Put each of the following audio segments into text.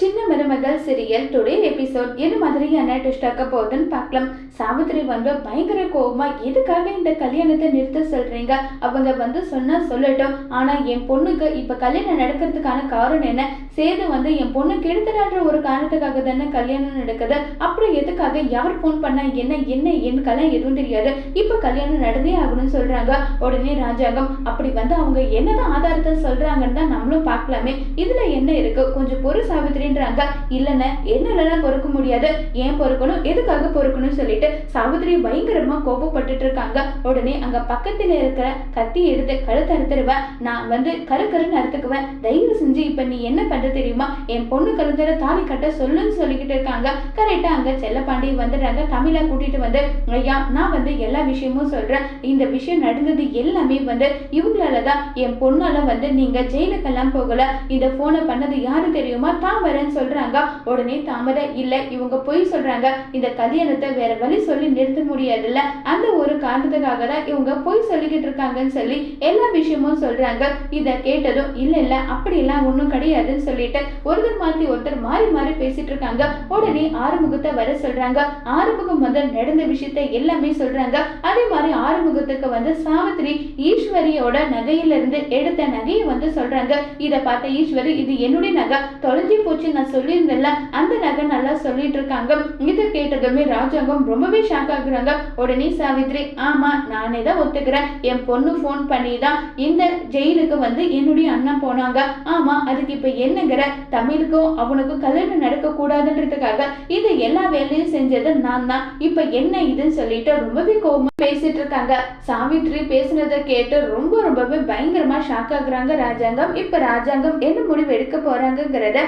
சின்ன மருமகள் serial today episode என்ன மாதிரியான ட்விஸ்ட் ஆக்க போகுதுன்னு பார்க்கலாம். சாவித்திரி வந்து பயங்கர கோவமா எதுக்காக இந்த கல்யாணத்தை நிறுத்த சொல்றீங்க? அவங்க வந்து சொன்னா சொல்லட்டும். ஆனா என் பொண்ணுக்கு இப்ப கல்யாணம் நடக்கிறதுக்கான காரணம் என்ன? சேது வந்து என் பொண்ணு கெடுத்துடான்ற ஒரு காரணத்துக்காக தானே கல்யாணம் நடக்குது. அப்புறம் எதுக்காக யார் ஃபோன் பண்ணா என்ன என்ன எனக்கெல்லாம் எதுவும் தெரியாது. இப்ப கல்யாணம் நடந்தே ஆகணும்னு சொல்றாங்க. உடனே ராஜாங்கம் அப்படி வந்து அவங்க என்னதான் ஆதாரத்தை சொல்றாங்கன்னு தான் நம்மளும் பார்க்கலாமே. இதுல என்ன இருக்கு? கொஞ்சம் பொறு அப்படின்றாங்க. இல்லைன்னு என்னாலலாம் பொறுக்க முடியாது. ஏன் பொறுக்கணும்? எதுக்காக பொறுக்கணும்னு சொல்லிட்டு சாவித்திரி பயங்கரமா கோபப்பட்டுட்டு இருக்காங்க உடனே அங்க பக்கத்துல இருக்கிற கத்தி எடுத்து கழுத்து அறுத்துருவேன் நான் வந்து கரு கருன்னு அறுத்துக்குவேன். தயவு செஞ்சு இப்ப நீ என்ன பண்ற தெரியுமா? என் பொண்ணு கழுத்துல தாலி கட்ட சொல்லுன்னு சொல்லிக்கிட்டு இருக்காங்க. கரெக்டா அங்க செல்லப்பாண்டி வந்துடுறாங்க. தமிழா கூட்டிட்டு வந்து ஐயா நான் வந்து எல்லா விஷயமும் சொல்றேன். இந்த விஷயம் நடந்தது எல்லாமே வந்து இவங்களால தான். என் பொண்ணால வந்து நீங்க ஜெயிலுக்கெல்லாம் போகல. இந்த போனை பண்ணது யாரு தெரியுமா? தான் வரேன்னு சொல்றாங்க. உடனே தாமரை இல்ல இவங்க பொய் சொல்றாங்க. இந்த கல்யாணத்தை வேற வழி சொல்லி நிறுத்த முடியாதுல்ல. அந்த ஒரு காரணத்துக்காக தான் இவங்க பொய் சொல்லிக்கிட்டு இருக்காங்கன்னு சொல்லி எல்லா விஷயமும் சொல்றாங்க. இத கேட்டதும் இல்ல இல்ல அப்படி எல்லாம் ஒண்ணும் கிடையாதுன்னு சொல்லிட்டு ஒருத்தர் மாத்தி ஒருத்தர் மாறி மாறி பேசிட்டு இருக்காங்க. உடனே ஆறுமுகத்தை வர சொல்றாங்க. ஆறுமுகம் வந்து நடந்த விஷயத்த எல்லாமே சொல்றாங்க. அதே மாதிரி ஆறுமுகத்துக்கு வந்து சாவித்திரி ஈஸ்வரியோட நகையிலிருந்து எடுத்த நகையை வந்து சொல்றாங்க. இதை பார்த்த ஈஸ்வரி இது என்னுடைய நகை. தொலைஞ்சி போச்சு. நான் சொல்லியிருந்தேன்ல அந்த நகை நல்லா சொல்லிட்டு இருக்காங்க. இதை கேட்டதுமே ராஜாங்கம் ரொம்பவே ஷாக் ஆகுறாங்க. உடனே சாவித்ரி ஆமா நானே தான் ஒத்துக்கிறேன். என் பொண்ணு ஃபோன் பண்ணி தான் இந்த ஜெயிலுக்கு வந்து என்னுடைய அண்ணன் போனாங்க. ஆமா அதுக்கு இப்ப என்னங்கிற? தமிழுக்கும் அவனுக்கும் கல்யாணம் நடக்க கூடாதுன்றதுக்காக இது எல்லா வேலையும் செஞ்சது நான் தான். இப்ப என்ன இதுன்னு சொல்லிட்டு ரொம்பவே கோபமா பேசிட்டு இருக்காங்க. சாவித்ரி பேசுனதை கேட்டு ரொம்ப ரொம்பவே பயங்கரமா ஷாக் ஆகுறாங்க ராஜாங்கம். இப்ப ராஜாங்கம் என்ன முடிவு எடுக்க போறாங்கங்கிறத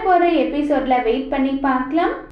வரப்போகிற எபிசோட்ல வெயிட் பண்ணி பார்க்கலாம்.